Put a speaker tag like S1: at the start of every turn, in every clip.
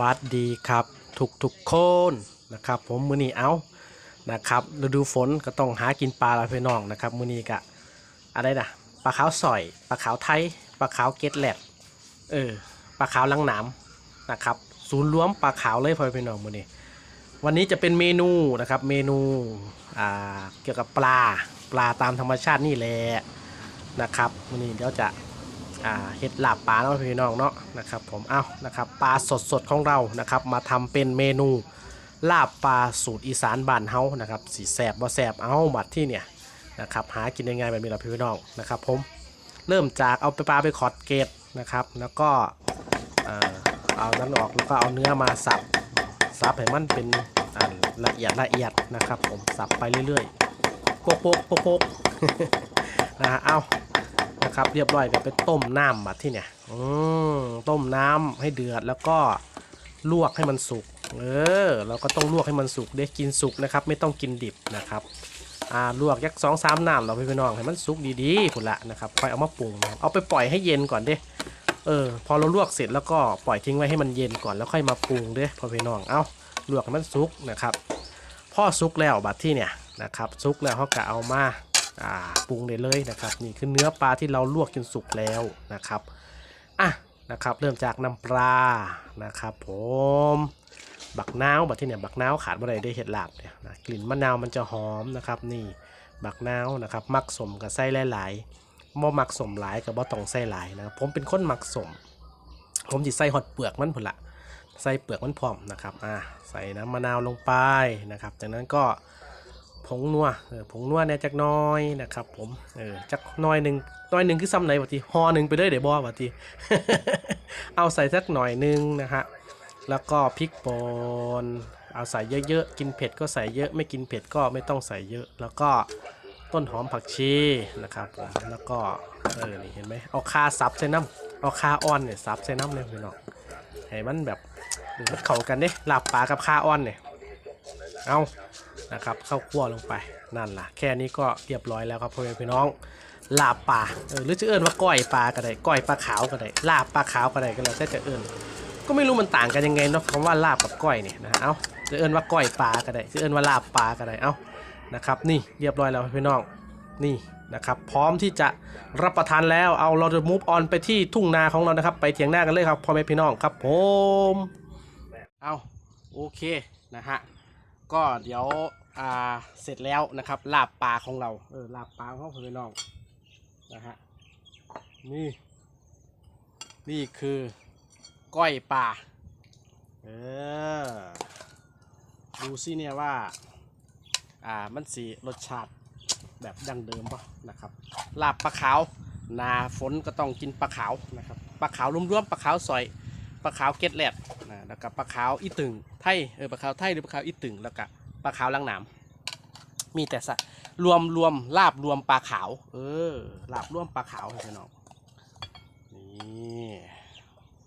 S1: วัสดีครับ ทุกทุกคนนะครับ ผมมือนี้เอานะครับฤดูฝนก็ต้องหากินปลาล้วพี่น้องนะครับมือนี้กะอะไรนะปลาขาวสอยปลาขาวไทยปลาขาวเกตแลดเออปลาขาวลังหนามนะครับ ศูนย์รวมปลาขาวเลยพ่อพี่น้องมือนี้ วันนี้จะเป็นเมนูนะครับ เมนูอ่าเกี่ยวกับปลาปลาตามธรรมชาตินี่แหละนะครับวันนี้เดี๋ยวจะ อ่าเห็ดลาบปลาเนาะพี่น้องเนาะนะครับผมเอานะครับปลาสดสดๆของเรานะครับมาทำเป็นเมนูลาบปลาสูตรอีสานบ้านเฮานะครับสีแสบบ่แสบเอาบัดที่เนี่ยนะครับหากินยังไงแบบนี้ละพี่น้องนะครับผมเริ่มจากเอาไปปลาไปขอดเกตนะครับ แล้วก็เอานั้นออกแล้วก็เอาเนื้อมาสับสับให้มันเป็นละเอียดละเอียดนะครับ ผมสับไปเรื่อยๆโปกโปกโปกโปกนะฮะเอา นะครับ เรียบร้อยเดี๋ยวไปต้มน้ำมาที่เนี่ย อืมต้มน้ำให้เดือดแล้วก็ลวกให้มันสุก เออ เราก็ต้องลวกให้มันสุกได้กินสุกนะครับ ไม่ต้องกินดิบนะครับ อ่าลวกยักสองสามน้ำเราไปพี่น้องให้มันสุกดีๆพุ่นละนะครับค่อยเอามาปรุงเอาไปปล่อยให้เย็นก่อนเด้เออพอเราลวกเสร็จแล้วก็ปล่อยทิ้งไว้ให้มันเย็นก่อนแล้วค่อยมาปรุงเด้พอพี่น้องเอาลวกให้มันสุกนะครับพ่อสุกแล้วบัดที่เนี่ยนะครับสุกแล้วเขาก็เอามา อ่าปรุงได้เลยนะครับนี่คือเนื้อปลาที่เราลวกจนสุกแล้วนะครับอะนะครับเริ่มจากน้ำปลานะครับ ผมบักนาวบักที่เนี่ยบักนาวขาดบ่ได้ได้เห็ดหลาบเนี่ยนะกลิ่นมะนาวมันจะหอมนะครับนี่บักนาวนะครับมักสมกับไส้หลายๆบ่มักสมหลายกับบ่ต้องใส่หลายนะผมเป็นคนมักสม ผมจิใส่หอดเปลือกมันพุ่นละใส่เปลือกมันพร้อมนะครับอ่าใส่น้ำมะนาวลงไปนะครับ จากนั้นก็ ผงนัวเออผงนัวเนี่ยจักน้อยนะครับ ผมเออจักน้อยหนึ่งน้อยหนึ่งคือซ้ำไหนวะทีห่อหนึ่งไปเลยเดี๋ยวบอวะทีเอาใส่สักหน่อยหนึ่งนะฮะแล้วก็พริกป่นเอาใส่เยอะๆกินเผ็ดก็ใส่เยอะไม่กินเผ็ดก็ไม่ต้องใส่เยอะ แล้วก็ต้นหอมผักชีนะครับผมแล้วก็เออนี่เห็นไหมเอาคาซับใส่น้ำเอาคาอ่อนเนี่ยซับใส่น้ำเลยพี่น้องให้มันแบบเออมันเข้ากันเด้ลาบปลากับคาอ่อนเนี่ยเอา นะครับเข้าคั่วลงไปนั่นล่ะ แค่นี้ก็เรียบร้อยแล้วครับพ่อแม่พี่น้องลาบปลาเออหรือจะเอิ้นว่าก้อยปลาก็ได้ก้อยปลาขาวก็ได้ลาบปลาขาวก็ได้ก็แล้วแต่จะเอิ้นก็ไม่รู้มันต่างกันยังไงเนาะคำว่าลาบกับก้อยเนี่ยนะเอาจะเอิ้นว่าก้อยปลาก็ได้จะเอิ้นว่าลาบปลาก็ได้เอานะครับนี่เรียบร้อยแล้วพี่น้องนี่นะครับพร้อมที่จะรับประทานแล้วเอาเราจะมูฟออนไปที่ทุ่งนาของเรานะครับ ไปเถียงหน้ากันเลยครับพ่อแม่พี่น้องครับผมเอาโอเคนะฮะ ก็เดี๋ยวอ่าเสร็จแล้วนะครับลาบปลาของเราเออลาบปลาของเราพี่น้องนะฮะนี่ นี่คือก้อยปลาเออดูสิเนี่ยว่าอ่ามันสีรสชาติแบบดั้งเดิมป่ะนะครับลาบปลาขาวนาฝนก็ต้องกินปลาขาวนะครับปลาขาวรวมๆปลาขาวซอย ปลาขาวเกล็ดแลดนะแล้วก็ปลาขาวอีตึงไทยเออปลาขาวไทยหรือปลาขาวอีตึงแล้วก็ปลาขาวลังหนามมีแต่สะรวมรวมลาบรวมปลาขาว เออลาบรวมปลาขาวให้พี่น้องนี่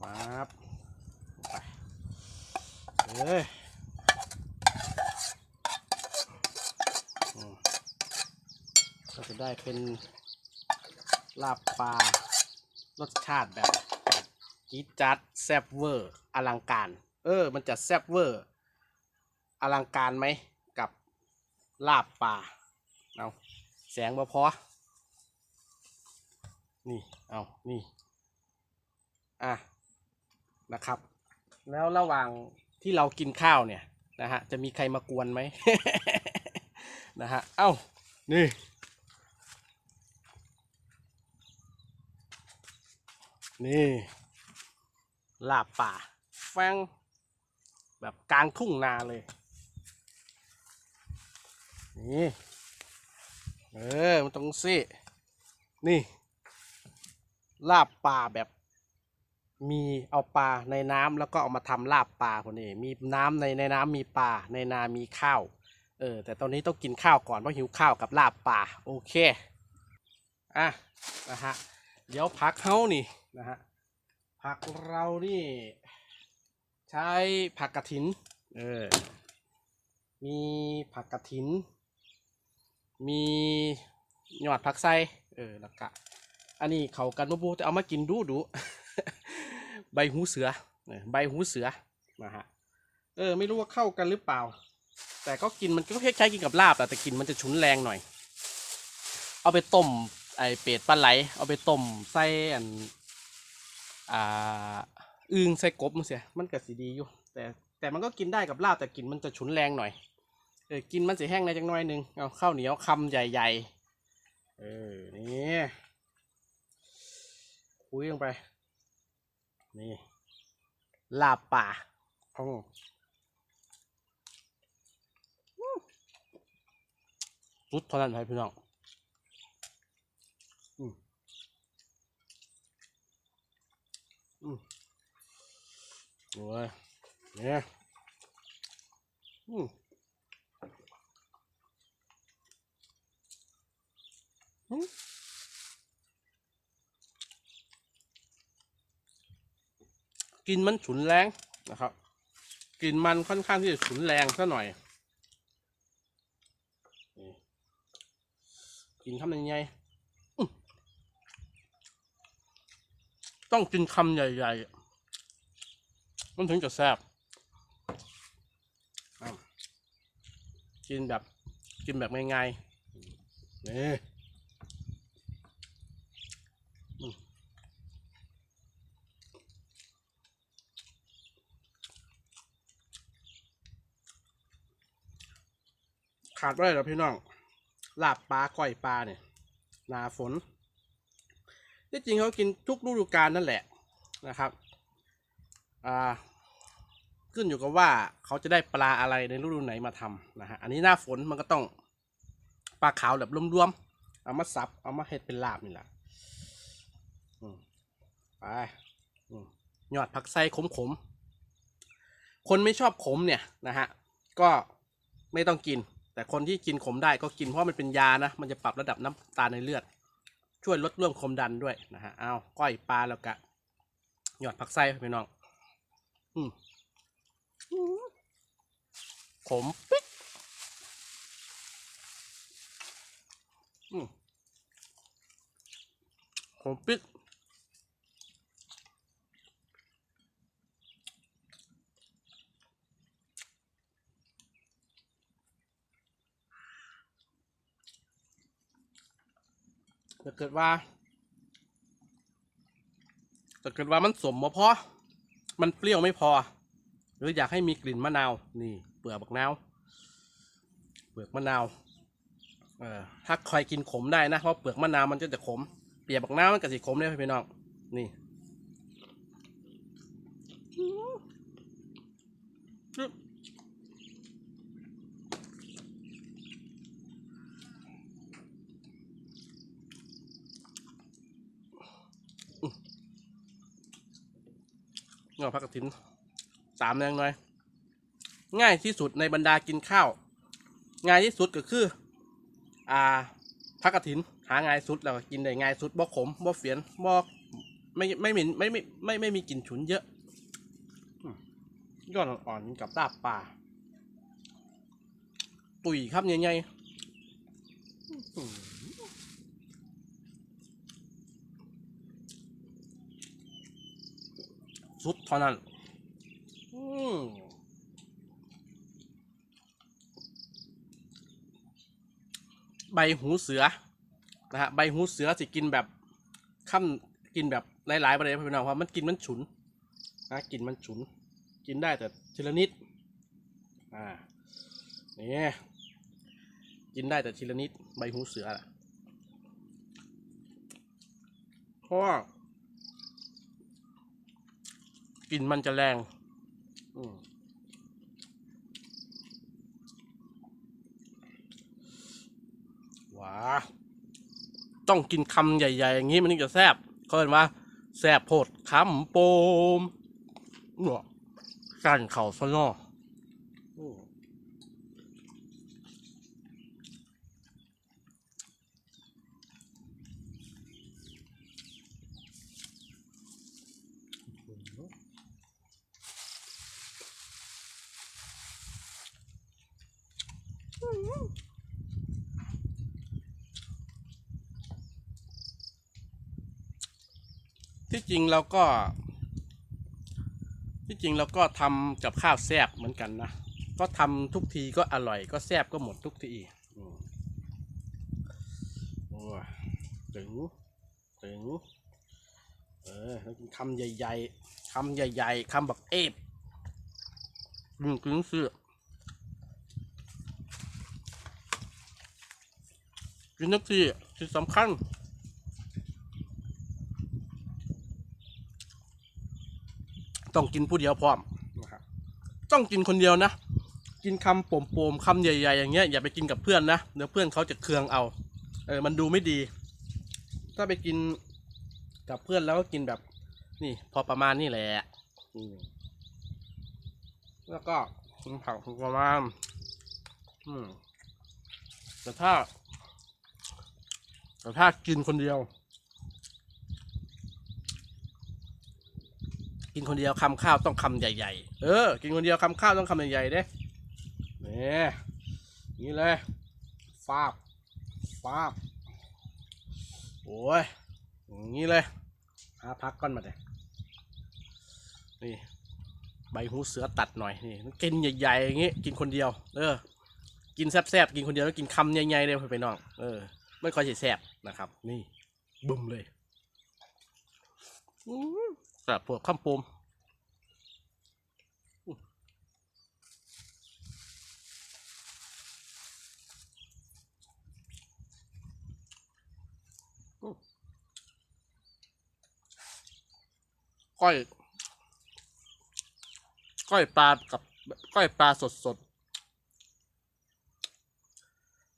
S1: มาบไปเอ้ยอืมก็จะได้เป็นลาบปลารสชาติแบบ จี๊ดจัดแซบเวอร์อลังการ เออ มันจะแซบเวอร์ อลังการไหมกับลาบป่าเอาแสงมาพอ นี่ เอานี่ อะ นะครับ แล้วระหว่างที่เรากินข้าวเนี่ยนะฮะ จะมีใครมากวนไหมนะฮะ เอ้า นี่นี่ ลาบป่า แฟงแบบกลางทุ่งนาเลย นี่ เออ มันตรงสินี่ ลาบป่าแบบ มีเอาปลาในน้ำแล้วก็เอามาทำลาบปลาคนนี้มีน้ำในในน้ำมีปลาในนามีข้าว เออ แต่ตอนนี้ต้องกินข้าวก่อนเพราะหิวข้าวกับลาบปลาโอเค อะ นะฮะ เดี๋ยวพักเฮานี่นะฮะ ผักเรานี่ ใช้ผักกระถิน เออ มีผักกระถิน มีหยอดผักไส้เออแล้วก็อันนี้เขากันมบูจะเอามากินดูดู ใบหูเสือ ใบหูเสือนะฮะ เออ ไม่รู้ว่าเข้ากันหรือเปล่า แต่ก็กินมันก็คล้ายๆกินกับลาบแต่กินมันจะฉุนแรงหน่อย เอาไปต้มไอเป็ดปลาไหล เอาไปต้มใส่อัน อ่าอึงใส่กบมันเสียมันก็สีดีอยู่ แต่แต่มันก็กินได้กับลาบแต่กลินมันจะฉุนแรงหน่อยเออกินมันจะแห้งในจังน้อยนึงเอาข้าวเหนียวคำใหญ่ๆเออนี่คุยลงไป นี่ลาบป่าอืมสุดเท่านั้นครับพี่น้องอืมอืม โอ้ยเนี่ยอืมอืมกินมันฉุนแรงนะครับกลิ่นมันค่อนข้างที่จะฉุนแรงซะหน่อยกินคำยังไงต้องกินคำใหญ่ ๆ มันถึงจะแซ่บอ้าวกินแบบกินแบบง่ายๆนี่อืมขาดไว้เหรอพี่น้องลาบปลาก้อยปลาเนี่ยหนาฝนที่จริงเขากินทุกฤดูกาลนั่นแหละนะครับ อ่าขึ้นอยู่กับว่าเขาจะได้ปลาอะไรในฤดูไหนมาทำนะฮะอันนี้หน้าฝนมันก็ต้องปลาขาวแบบรวมๆเอามาสับเอามาเฮ็ดเป็นลาบนี่แหละอืมไปยอดผักไส้ขมๆคนไม่ชอบขมเนี่ยนะฮะก็ไม่ต้องกิน แต่คนที่กินขมได้ก็กินเพราะมันเป็นยานะมันจะปรับระดับน้ำตาลในเลือด ช่วยลดเรื่องความดันด้วยนะฮะเอาก้อยปลาแล้วกะหยอดผักไส้พี่น้อง อืมขมปิ๊กอืมขมปิ๊กถ้าเกิดว่าถ้าเกิดว่ามันสมมาพอ มันเปรี้ยวไม่พอ หรืออยากให้มีกลิ่นมะนาวนี่ เปลือกบักนาวเปลือกมะนาวเออถ้าใครกินขมได้นะเพราะเปลือกมะนาวมันจะจะขมเปรียกบักนาวมันก็สิขมเลยพี่น้องนี่อื เงาพักกระถินสามแรงหน่อย ง่ายที่สุดในบรรดากินข้าว ง่ายที่สุดก็คือ อ่าพักกระถิน หาง่ายสุดแล้วก็กินได้ง่ายสุดบ่ขมบ่เฟียนบ่ไม่ไม่เหม็นไม่ไม่ไม่ไม่มีกลิ่นฉุนเยอะยอดอ่อนกับลาบป่าตุ๋ยครับใหญ่ๆอืม สุดเท่านั้นใบหูเสือนะฮะใบหูเสือสิกินแบบค่ำกินแบบหลายๆประเด็นพี่น้องเพราะมันกินมันฉุนนะกินมันฉุน กินได้แต่ทีละนิดอ่านี่กินได้แต่ทีละนิดใบหูเสือน่ะเพราะว่า กลิ่นมันจะแรงอืมว้า ต้องกินคำใหญ่ ๆ อย่างนี้มันถึงจะแซ่บเขาเรียกว่าแซ่บโพดคำโปมหนวกการเข่าซะนอม ที่จริงเราก็ ที่จริงเราก็ทำกับข้าวแซ่บเหมือนกันนะ ก็ทำทุกทีก็อร่อยก็แซ่บก็หมดทุกทีอืมโอ้ถึงถึงเออกินคำใหญ่ๆคำใหญ่ๆคำบักเอฟอืมกึ่งเสือกินนักทีที่สำคัญ ต้องกินผู้เดียวพร้อมนะครับต้องกินคนเดียวนะ กินคำโป่มๆคำใหญ่ๆอย่างเงี้ยอย่าไปกินกับเพื่อนนะเดี๋ยวเพื่อนเขาจะเคืองเอาเออมันดูไม่ดี ถ้าไปกินกับเพื่อนแล้วก็กินแบบ นี่ พอประมาณนี่แหละอืมแล้วก็กินผักประมาณอืมแต่ถ้า แต่ถ้ากินคนเดียว กินคนเดียวคำข้าวต้องคำใหญ่ ๆ เออ กินคนเดียวคำข้าวต้องคำใหญ่ๆเด้นี่นี่เลยฟาบฟาบโอ้ยอย่างนี้เลยหาพักก่อนมาเลยนี่ใบหูเสือตัดหน่อยนี่กินใหญ่ๆอย่างงี้กินคนเดียว เออ กินแซ่บๆกินคนเดียวแล้วกินคำใหญ่ๆเลยไปน้องเออไม่ค่อยจะแซ่บนะครับ นี่บึ้มเลย อื้อแซ่บพวกข้ามปูมก้อย ก้อยปลากับก้อยปลาสดสด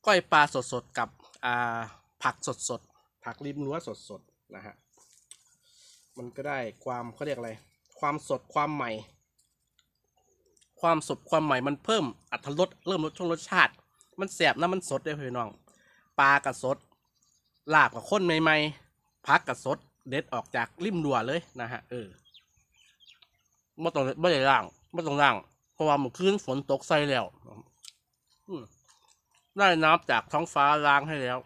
S1: ก้อยปลาสดสดกับ อ่า ผักสดสดผักริมรั้วสดสดนะฮะ มันก็ได้ความเขาเรียกอะไร ความสดความใหม่ ความสดความใหม่มันเพิ่มอัตรสเริ่มรสช่วงรสชาติ มันแสบนะมันสดได้พี่น้องปลากับสดลาบกับข้นใหม่ๆผักกับสด เด็ดออกจากริมรั้วเลยนะฮะเออไม่ต้องไม่ได้ล่างไม่ต้องล่าง เพราะว่าเมื่คืนฝนตกใส่แล้วได้น้ำจากท้องฟ้าล้างให้แล้ว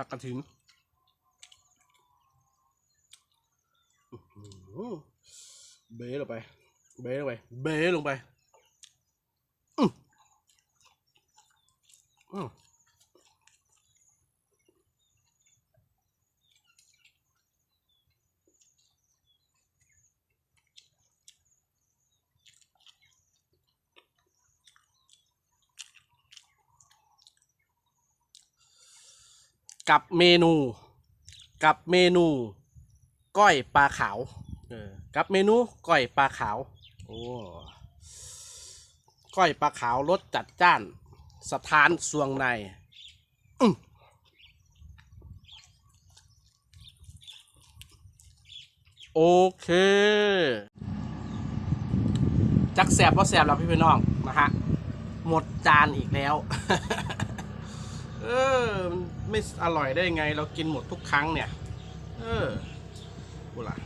S1: ผักกระถินเบ้อหือเบลงไป เบลงไป เบลงไป กับเมนู กับเมนู ก้อยปลาขาวเออกับเมนูก้อยปลาขาวโอ้ก้อยปลาขาวรสจัดจ้าน สถานสวงในโอเค จักแสบว่าะแสบแล้วพี่พี่น้องนะฮะ หมดจานอีกแล้ว เออมันไม่อร่อยได้ไง เรากินหมดทุกครั้งเนี่ย เออกูล่ะ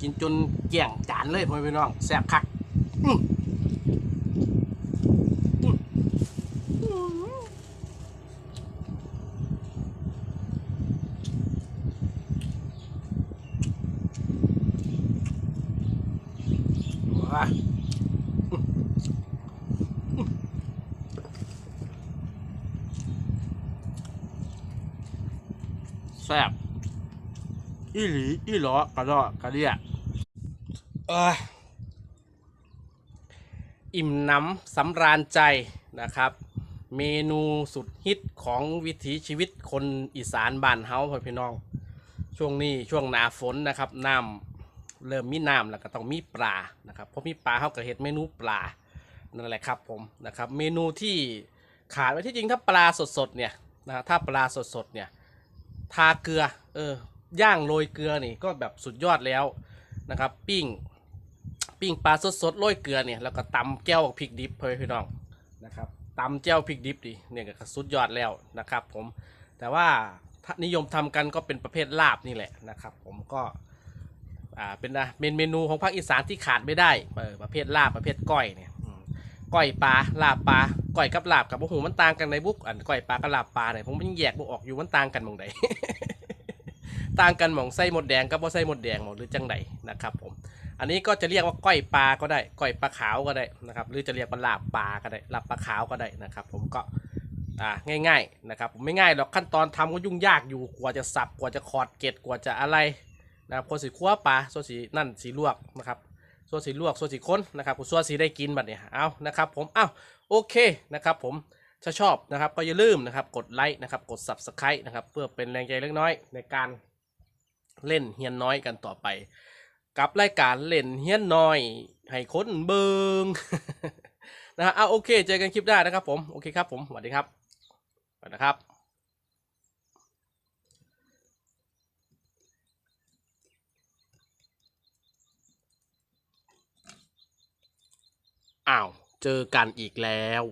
S1: กินจนเกลี่ยงจานเลยพ่อพี่น้องแซ่บคัก อื้อ แซ่บอีหลีอีหลอกระดอกระเดียเอ้ยอิ่มน้ำสำราญใจนะครับ เมนูสุดฮิตของวิถีชีวิตคนอีสานบ้านเฮาพ่อพี่น้อง ช่วงนี้ช่วงหนาฝนนะครับน้ำเริ่มมีน้ำแล้วก็ต้องมีปลานะครับเพราะมีปลาเขาก็เห็ดเมนูปลานั่นแหละครับผมนะครับ เมนูที่ขาดไว้ที่จริงถ้าปลาสดๆเนี่ยนะถ้าปลาสดๆเนี่ย ทาเกลือ เออย่างโรยเกลือนี่ก็แบบสุดยอดแล้วนะครับ ปิ้ง ปิ้งปลาสดๆโรยเกลือเนี่ยแล้วก็ตำแก้วพริกดิบเพื่อนพี่น้องนะครับตำแก้วพริกดิบดิเนี่ยก็สุดยอดแล้วนะครับ ผมแต่ว่าถ้านิยมทำกันก็เป็นประเภทลาบนี่แหละนะครับ ผมก็อ่าเป็นนะเป็นเมนูของภาคอีสานที่ขาดไม่ได้เออประเภทลาบประเภทก้อยเนี่ยก้อยปลาลาบปลา ก่อยกับลาบกับโอ้โหมันต่างกันในบุกอันก่อยปลากับลาบปลาเนี่ยผมยังแยกบ่ออกอยู่มันต่างกันมองใดต่างกันหมองไส้หมดแดงกับบ่ไส้หมดแดงหมองหรือจังใดนะครับผมอันนี้ก็จะเรียกว่าก้อยปลาก็ได้ก้อยปลาขาวก็ได้นะครับหรือจะเรียกว่าลาบปลาก็ได้ลาบปลาขาวก็ได้นะครับ ผมก็อ่าง่ายๆนะครับผมไม่ง่ายหรอกขั้นตอนทำก็ยุ่งยากอยู่กว่าจะสับกว่าจะขอดเกล็ดกว่าจะอะไรนะครับคนสีคั่วปลาส่วนสีนั่นสีลวกนะครับส่วนสีลวกส่วนสีค้นนะครับส่วนสีได้กินบัดเนี่ยเอานะครับ ผมเอ้า โอเคนะครับผมถ้าชอบนะครับก็อย่าลืมนะครับกดไลค์นะครับกด subscribe นะครับเพื่อเป็นแรงใจเล็กน้อยในการเล่นเฮียนน้อยกันต่อไป กับรายการเล่นเฮียนน้อยให้ค้นเบิงนะฮะเอาโอเคเจอกันคลิปหน้านะครับผมโอเคครับผมสวัสดีครับสวัสดีครับอ้าว เจอกันอีกแล้ว